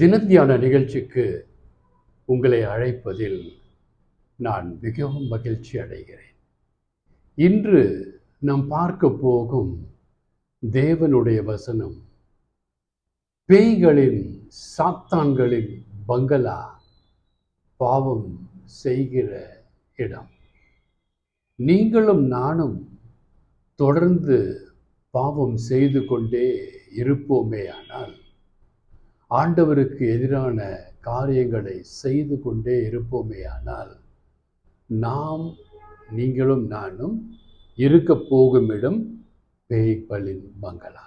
தினத்தியான நிகழ்ச்சிக்கு உங்களை அழைப்பதில் நான் மிகவும் மகிழ்ச்சி அடைகிறேன். இன்று நாம் பார்க்க போகும் தேவனுடைய வசனம் பேய்களின் சாத்தான்களின் பங்களா பாவம் செய்கிற இடம். நீங்களும் நானும் தொடர்ந்து பாவம் செய்து கொண்டே இருப்போமேயானால் ஆண்டவருக்கு எதிரான காரியங்களை செய்து கொண்டே இருப்போமே ஆனால் நாம் நீங்களும் நானும் இருக்க போகும் இடம் பேய்களின் பங்களா.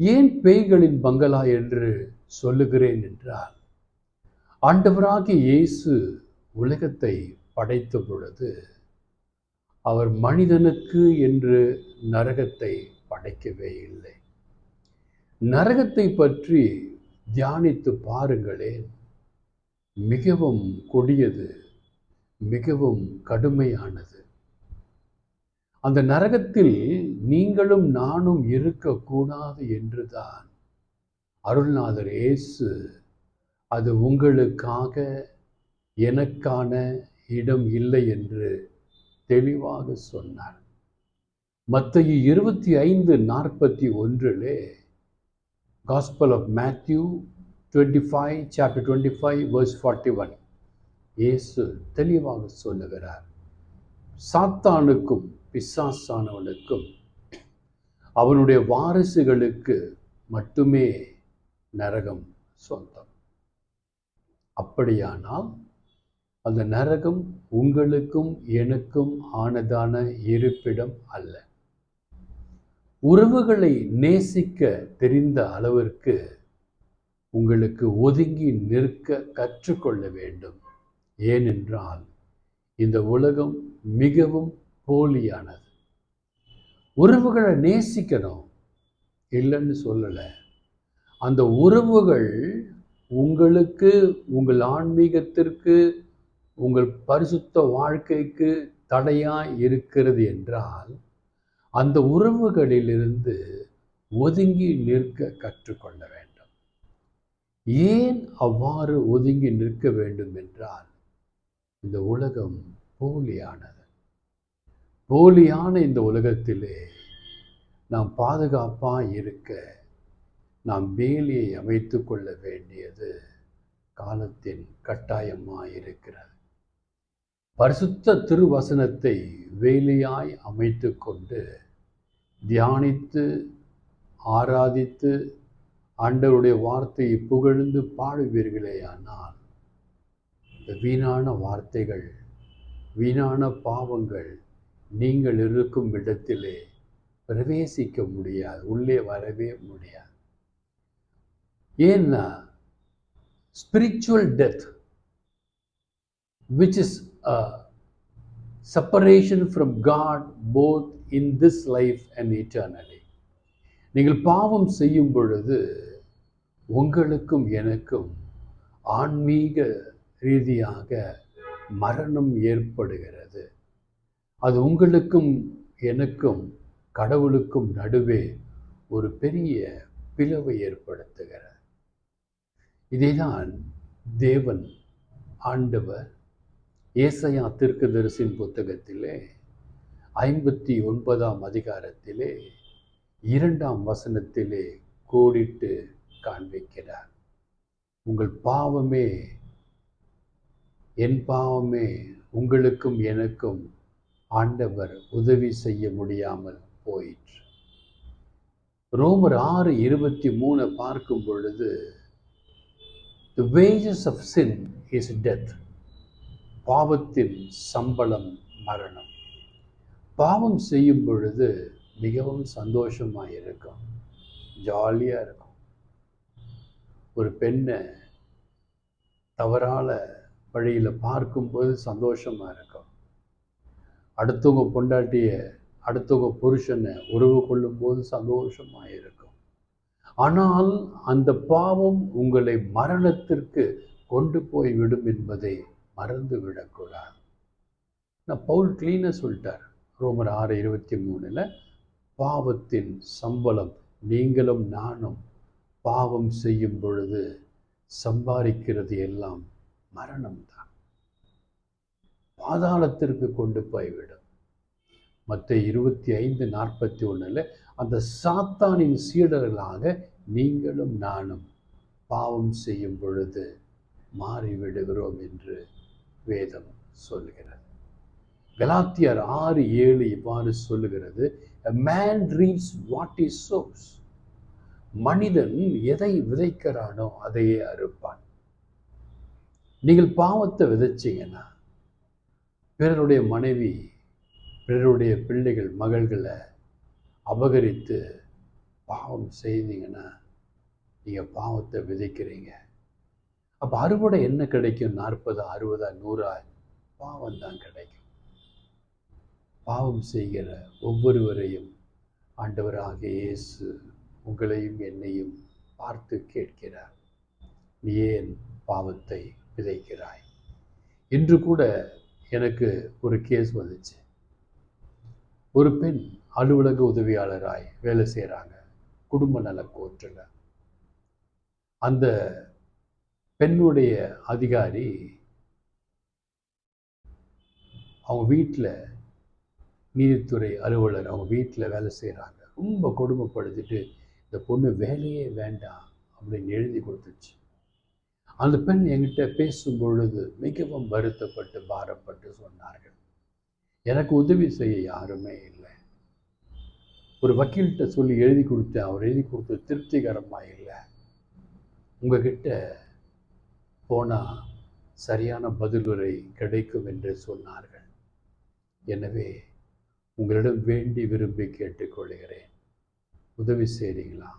ஏன் பேய்களின் பங்களா என்று சொல்லுகிறேன் என்றால் ஆண்டவராகிய இயேசு உலகத்தை படைத்த பொழுது அவர் மனிதனுக்கு என்று நரகத்தை படைக்கவே இல்லை. நரகத்தை பற்றி தியானித்து பாருங்களேன். மிகவும் கொடியது மிகவும் கடுமையானது. அந்த நரகத்தில் நீங்களும் நானும் இருக்கக்கூடாது என்றுதான் அருள்நாதர் இயேசு அது உங்களுக்காக எனக்கான இடம் இல்லை என்று தெளிவாக சொன்னார். மத்திய இருபத்தி ஐந்து நாற்பத்தி ஒன்றிலே gospel of Matthew twenty five chapter twenty five verse forty one இயேசு தெளிவாக சொல்லுகிறார். சாத்தானுக்கும் பிசாசானவனுக்கும் அவனுடைய வாரிசுகளுக்கு மட்டுமே நரகம் சொந்தம். அப்படியானால் அந்த நரகம் உங்களுக்கும் எனக்கும் ஆனதான இருப்பிடம் அல்ல. உறவுகளை நேசிக்க தெரிந்த அளவிற்கு உங்களுக்கு ஒதுங்கி நிற்க கற்றுக்கொள்ள வேண்டும். ஏனென்றால் இந்த உலகம் மிகவும் போலியானது. உறவுகளை நேசிக்கணும். இல்லைன்னு சொல்லலை. அந்த உறவுகள் உங்களுக்கு உங்கள் ஆன்மீகத்திற்கு உங்கள் பரிசுத்த வாழ்க்கைக்கு தடையாக இருக்கிறது என்றால் அந்த உறவுகளிலிருந்து ஒதுங்கி நிற்க கற்றுக்கொள்ள வேண்டும். ஏன் அவ்வாறு ஒதுங்கி நிற்க வேண்டும் என்றால் இந்த உலகம் போலியானது. போலியான இந்த உலகத்திலே நாம் பாதுகாப்பாக இருக்க நாம் வேலியை அமைத்து கொள்ள வேண்டியது காலத்தின் கட்டாயமாக இருக்கிறது. பரிசுத்த திருவசனத்தை வேலியாய் அமைத்து கொண்டு தியானித்து ஆராதித்து ஆண்டவருடைய வார்த்தையை புகழ்ந்து பாடுவீர்களேயானால் இந்த வீணான வார்த்தைகள் வீணான பாவங்கள் நீங்கள் இருக்கும் இடத்திலே பிரவேசிக்க முடியாது உள்ளே வரவே முடியாது. ஏன்னா spiritual death which is a separation from God both in this life and and நீங்கள் பாவம் செய்யும் பொழுது உங்களுக்கும் எனக்கும் ஆன்மீக ரீதியாக மரணம் ஏற்படுகிறது. அது உங்களுக்கும் எனக்கும் கடவுளுக்கும் நடுவே ஒரு பெரிய பிளவை ஏற்படுத்துகிறது. இதைதான் தேவன் ஆண்டவர் ஏசையா தீர்க்கதரிசின் புத்தகத்திலே ஐம்பத்தி ஒன்பதாம் அதிகாரத்திலே இரண்டாம் வசனத்திலே கோடிட்டு காண்பிக்கிறார். உங்கள் பாவமே என் பாவமே உங்களுக்கும் எனக்கும் ஆண்டவர் உதவி செய்ய முடியாமல் போயிற்று. ரோமர் ஆறு இருபத்தி மூணு பார்க்கும் பொழுது the wages of sin is death பாவத்தின் சம்பளம் மரணம். பாவம் செய்யும் பொழுது மிகவும் சந்தோஷமாக இருக்கும். ஜாலியாக இருக்கும். ஒரு பெண்ணை தவறான வழியில் பார்க்கும்போது சந்தோஷமாக இருக்கும். அடுத்தவங்க பொண்டாட்டிய அடுத்தவங்க புருஷனை உறவு கொள்ளும்போது சந்தோஷமாக இருக்கும். ஆனால் அந்த பாவம் உங்களை மரணத்திற்கு கொண்டு போய் விடும் என்பதை மறந்து விடக்கூடாது நான் பவுல் கிளீனாக சொல்லிட்டார். ரோமர் ஆறு இருபத்தி மூணில் பாவத்தின் சம்பளம் நீங்களும் நானும் பாவம் செய்யும் பொழுது சம்பாதிக்கிறது எல்லாம் மரணம்தான். பாதாளத்திற்கு கொண்டு போய்விடும். மற்ற இருபத்தி ஐந்து நாற்பத்தி ஒன்றில் அந்த சாத்தானின் சீடர்களாக நீங்களும் நானும் பாவம் செய்யும் பொழுது மாறிவிடுகிறோம் என்று வேதம் சொல்லுகிறது கலாத்தியர் ஆறு ஏழு இவ்வாறு சொல்லுகிறது. Man man what is he மனிதன் எதை விதைக்கிறானோ அதையே அறுப்பான். நீங்கள் பாவத்தை விதைச்சீங்கன்னா பிறருடைய மனைவி பிறருடைய பிள்ளைகள் மகள்களை அபகரித்து பாவம் செய்தீங்கன்னா நீங்கள் பாவத்தை விதைக்கிறீங்க. அப்போ அறுவடை என்ன கிடைக்கும்? நாற்பதா அறுபதா நூறா? பாவம் தான் கிடைக்கும். பாவம் செய்கிற ஒவ்வொருவரையும் ஆண்டவராக இயேசு உங்களையும் என்னையும் பார்த்து கேட்கிறார். நீ ஏன் பாவத்தை விதைக்கிறாய்? இன்று கூட எனக்கு ஒரு கேஸ் வந்துச்சு. ஒரு பெண் அலுவலக உதவியாளராய் வேலை செய்கிறாங்க குடும்ப நல கோர்ட்டில். அந்த பெண்ணுடைய அதிகாரி அவங்க வீட்டில் நீதித்துறை அலுவலர் அவங்க வீட்டில் வேலை செய்கிறாங்க ரொம்ப கொடுமைப்படுத்திட்டு இந்த பொண்ணு வேலையே வேண்டாம் அப்படின்னு எழுதி கொடுத்துச்சு. அந்த பெண் என்கிட்ட பேசும் பொழுது மிகவும் வருத்தப்பட்டு பாரப்பட்டு சொன்னார்கள். எனக்கு உதவி செய்ய யாருமே இல்லை. ஒரு வக்கீல்கிட்ட சொல்லி எழுதி கொடுத்தேன் அவர் எழுதி கொடுத்து திருப்திகரமாக இல்லை. உங்ககிட்ட போனால் சரியான பதிலுரை கிடைக்கும் என்று சொன்னார்கள். எனவே உங்களிடம் வேண்டி விரும்பி கேட்டுக்கொள்கிறேன். உதவி செய்கிறீங்களா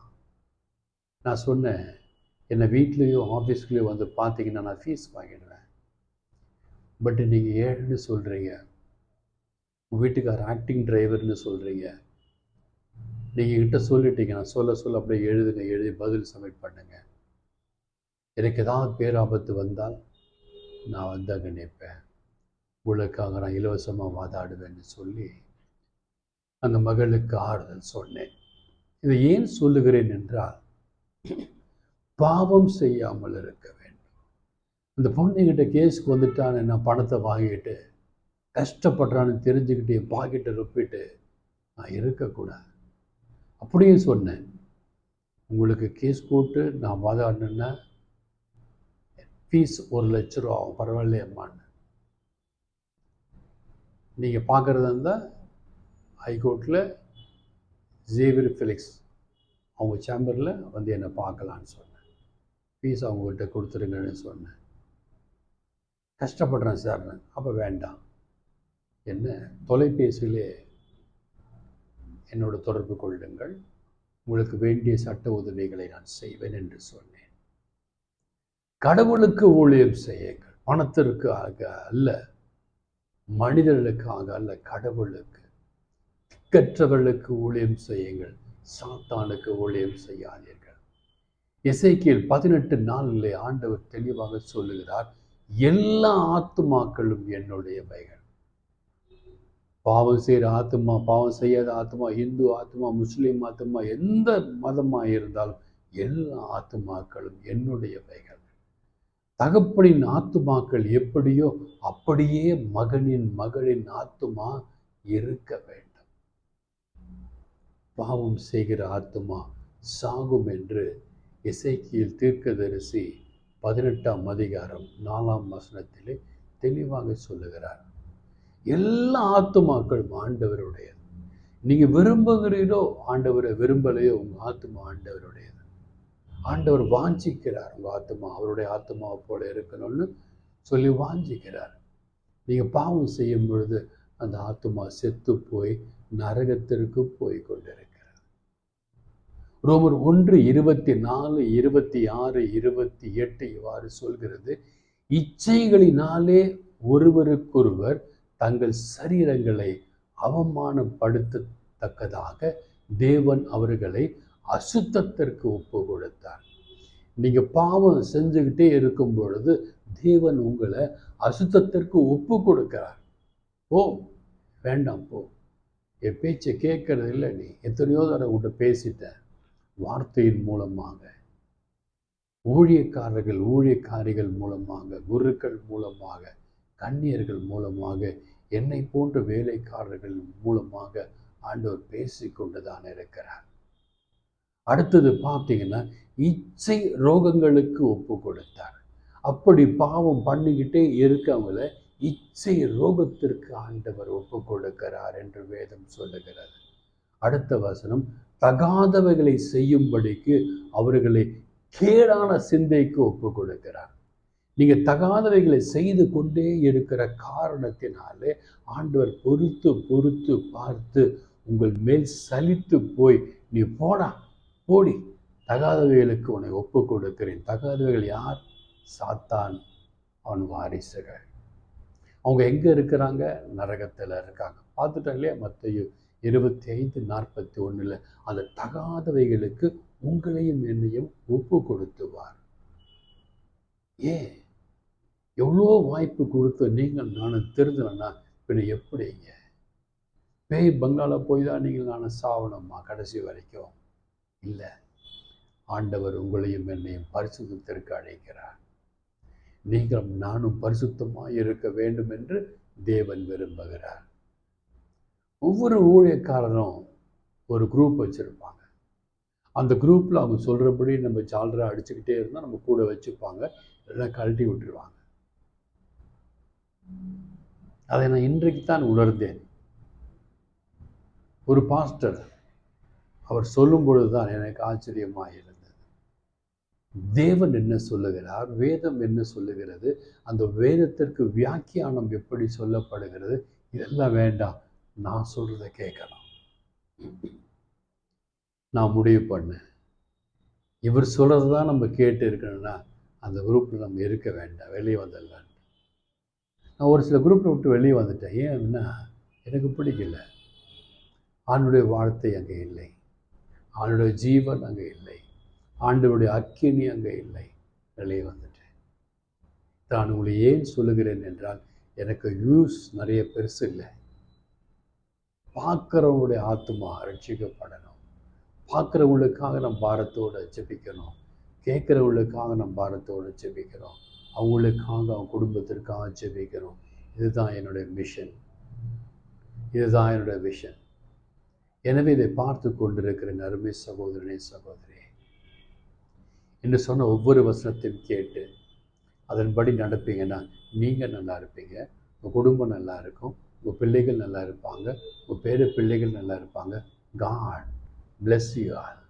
நான் சொன்னேன் என்னை வீட்லேயோ ஆஃபீஸ்க்குள்ளேயோ வந்து பார்த்தீங்கன்னா நான் ஃபீஸ் வாங்கிடுவேன். பட் நீங்கள் ஏழுன்னு சொல்கிறீங்க உங்கள் வீட்டுக்கார் ஆக்டிங் டிரைவர்னு சொல்கிறீங்க நீங்கள் கிட்ட சொல்லிட்டீங்க நான் சொல்ல சொல்ல அப்படியே எழுதுங்க எழுதி பதில் சப்மிட் பண்ணுங்க. எனக்கு ஏதாவது பேராபத்து வந்தால் நான் வந்து அங்கே நிற்பேன். உங்களுக்காக நான் இலவசமாக வாதாடுவேன்னு சொல்லி அந்த மகளுக்கு ஆறுதல் சொன்னேன். இதை ஏன் சொல்லுகிறேன் என்றால் பாவம் செய்யாமல் இருக்க வேண்டும். அந்த பொண்ணுங்கிட்ட கேஸுக்கு வந்துட்டான்னு நான் பணத்தை வாங்கிட்டு கஷ்டப்படுறான்னு தெரிஞ்சுக்கிட்டு என் பாக்கெட்டை ரொப்பிட்டு நான் இருக்கக்கூடாது. அப்படியும் சொன்னேன். உங்களுக்கு கேஸ் போட்டு நான் வாதாடினேன்னா ஃபீஸ் ஒரு லட்ச ரூபா ஆகும் பரவாயில்லையம்மான்னு. நீங்கள் பார்க்குறதா இருந்தால் ஹைகோர்ட்டில் ஜேவியர் ஃபிலிக்ஸ் அவங்க சேம்பரில் வந்து என்னை பார்க்கலான்னு சொன்னேன். ஃபீஸ் அவங்கக்கிட்ட கொடுத்துருங்கன்னு சொன்னேன். கஷ்டப்படுறேன் சார் அப்போ வேண்டாம். என்ன? தொலைபேசியிலே என்னோட தொடர்பு கொள்ளுங்கள். உங்களுக்கு வேண்டிய சட்ட உதவிகளை நான் செய்வேன் என்று சொன்னேன். கடவுளுக்கு ஊழியம் செய்யுங்கள். ஆக அல்ல. மனிதர்களுக்காக அல்ல. கடவுளுக்கு. திக்கற்றவர்களுக்கு ஊழியம் செய்யுங்கள். சாத்தானுக்கு ஊழியம் செய்யாதீர்கள். இசைக்கியல் பதினெட்டு நாளிலே ஆண்டவர் தெளிவாக சொல்லுகிறார் எல்லா ஆத்துமாக்களும் என்னுடைய என்னுடையவைகள். பாவம் செய்கிற ஆத்மா பாவம் செய்யாத ஆத்மா இந்து ஆத்மா முஸ்லீம் ஆத்மா எந்த மதமாக இருந்தாலும் எல்லா ஆத்துமாக்களும் என்னுடையவைகள். தகப்பனின் ஆத்துமாக்கள் எப்படியோ அப்படியே மகனின் மகளின் ஆத்துமா இருக்க வேண்டும். பாவம் செய்கிற ஆத்துமா சாகும் என்று இசைக்கியில் தீர்க்கதரிசி பதினெட்டாம் அதிகாரம் நாலாம் வசனத்திலே தெளிவாக சொல்லுகிறார். எல்லா ஆத்துமாக்களும் ஆண்டவருடையது. நீங்கள் விரும்புகிறீரோ ஆண்டவரை விரும்பலையோ உங்கள் ஆத்துமா ஆண்டவருடையது. ஆண்டவர் வாஞ்சிக்கிறார் உங்கள் ஆத்மா அவருடைய ஆத்மாவை போல இருக்கணும்னு சொல்லி வாஞ்சிக்கிறார். நீங்கள் பாவம் செய்யும் பொழுது அந்த ஆத்மா செத்து போய் நரகத்திற்கு போய் கொண்டிருக்கிறார் ரோமர் ஒன்று இருபத்தி நாலு இருபத்தி ஆறு இருபத்தி எட்டு இவ்வாறு சொல்கிறது. இச்சைகளினாலே ஒருவருக்கொருவர் தங்கள் சரீரங்களை அவமானப்படுத்தத்தக்கதாக தேவன் அவர்களை அசுத்தத்திற்கு ஒப்பு கொடுத்தார் நீங்கள் பாவம் செஞ்சுக்கிட்டே இருக்கும் பொழுது தேவன் உங்களை அசுத்தத்திற்கு ஒப்பு கொடுக்கிறார் ஓ வேண்டாம் போ. என் பேச்சை கேட்கறது இல்லை நீ. எத்தனையோ தடவை உங்கள்கிட்ட பேசிட்டேன். வார்த்தையின் மூலமாக ஊழியக்காரர்கள் ஊழியக்காரிகள் மூலமாக குருக்கள் மூலமாக கன்னியர்கள் மூலமாக என்னை போன்ற வேலைக்காரர்கள் மூலமாக ஆண்டவர் பேசிக்கொண்டுதான் இருக்கிறார். அடுத்தது பார்த்தீங்கன்னா இச்சை ரோகங்களுக்கு ஒப்பு கொடுத்தார். அப்படி பாவம் பண்ணிக்கிட்டே இருக்கவங்கள இச்சை ரோகத்திற்கு ஆண்டவர் ஒப்பு கொடுக்கிறார் என்று வேதம் சொல்லுகிறது. அடுத்த வசனம் தகாதவைகளை செய்யும்படிக்கு அவர்களை கேடான சிந்தைக்கு ஒப்பு கொடுக்கிறார். நீங்க தகாதவைகளை செய்து கொண்டே இருக்கிற காரணத்தினாலே ஆண்டவர் பொறுத்து பொறுத்து பார்த்து உங்கள் மேல் சலித்து போய் நீ போடா போடி தகாதவைகளுக்கு உன்னை ஒப்பு கொடுக்கிறேன். தகாதவைகள் யார்? சாத்தான் அவன் வாரிசுகள். அவங்க எங்கே இருக்கிறாங்க? நரகத்தில் இருக்காங்க. பார்த்துட்டாங்களே இல்லையா? இருபத்தி ஐந்து நாற்பத்தி ஒன்றில் அந்த தகாதவைகளுக்கு உங்களையும் என்னையும் ஒப்பு கொடுத்துவார். ஏன்? எவ்வளோ வாய்ப்பு கொடுத்து நீங்கள் நானும் திருந்தனா பின்ன எப்படிங்க? பேய் பங்களால போய் தான் நீங்கள் நானும் சாவணுமா கடைசி வரைக்கும்? இல்லை. ஆண்டவர் உங்களையும் என்னையும் பரிசுத்திற்கு அழைக்கிறார். நீங்களும் நானும் பரிசுத்தமாக இருக்க வேண்டும் என்று தேவன் விரும்புகிறார். ஒவ்வொரு ஊழியக்காரரும் ஒரு குரூப் வச்சுருப்பாங்க. அந்த குரூப்பில் அவங்க சொல்கிறபடி நம்ம ஜாலராக அடிச்சுக்கிட்டே இருந்தால் நம்ம கூட வச்சுப்பாங்க. எல்லாம் கழட்டி விட்டுருவாங்க. அதை நான் இன்றைக்கு தான் உணர்ந்தேன். ஒரு பாஸ்டர் அவர் சொல்லும் பொழுது தான் எனக்கு ஆச்சரியமாக இருந்தது. தேவன் என்ன சொல்லுகிறார்? வேதம் என்ன சொல்லுகிறது? அந்த வேதத்திற்கு வியாக்கியானம் எப்படி சொல்லப்படுகிறது? இதெல்லாம் வேண்டாம். நான் சொல்கிறத கேட்கணும் நான் முடிவு பண்ணேன். இவர் சொல்கிறது தான் நம்ம கேட்டு இருக்கணும்னா அந்த குரூப்பில் நம்ம இருக்க வேண்டாம் வெளியே வந்துடலான் நான் ஒரு சில குரூப்பை விட்டு வெளியே வந்துட்டேன். ஏன்னா எனக்கு பிடிக்கல. ஆணுடைய வாழ்த்தை அங்கே இல்லை. ஆளுடைய ஜீவன் அங்கே இல்லை. ஆண்டவருடைய அக்கினி அங்கே இல்லை. வெளியே வந்துட்டேன். நான் உங்களை ஏன் சொல்லுகிறேன் என்றால் எனக்கு யூஸ் நிறைய பெருசு இல்லை. பார்க்குறவங்களுடைய ஆத்மா ரட்சிக்கப்படணும் பார்க்குறவங்களுக்காக நம்ம பாரத்தோடு ஜெபிக்கணும். கேட்குறவங்களுக்காக நம்ம பாரத்தோடு ஜெபிக்கிறோம் அவங்களுக்காக அவங்க குடும்பத்திற்காக ஜெபிக்கிறோம் இதுதான் என்னுடைய மிஷன் இதுதான் என்னுடைய விஷன் எனவே இதை பார்த்து கொண்டிருக்கிற அருமை சகோதரனே சகோதரி என்று சொன்ன ஒவ்வொரு வசனத்தையும் கேட்டு அதன்படி நடப்பீங்கன்னா நீங்கள் நல்லா இருப்பீங்க. உங்கள் குடும்பம் நல்லா இருக்கும். உங்கள் பிள்ளைகள் நல்லா இருப்பாங்க. உங்கள் பேர பிள்ளைகள் நல்லா இருப்பாங்க. God bless you all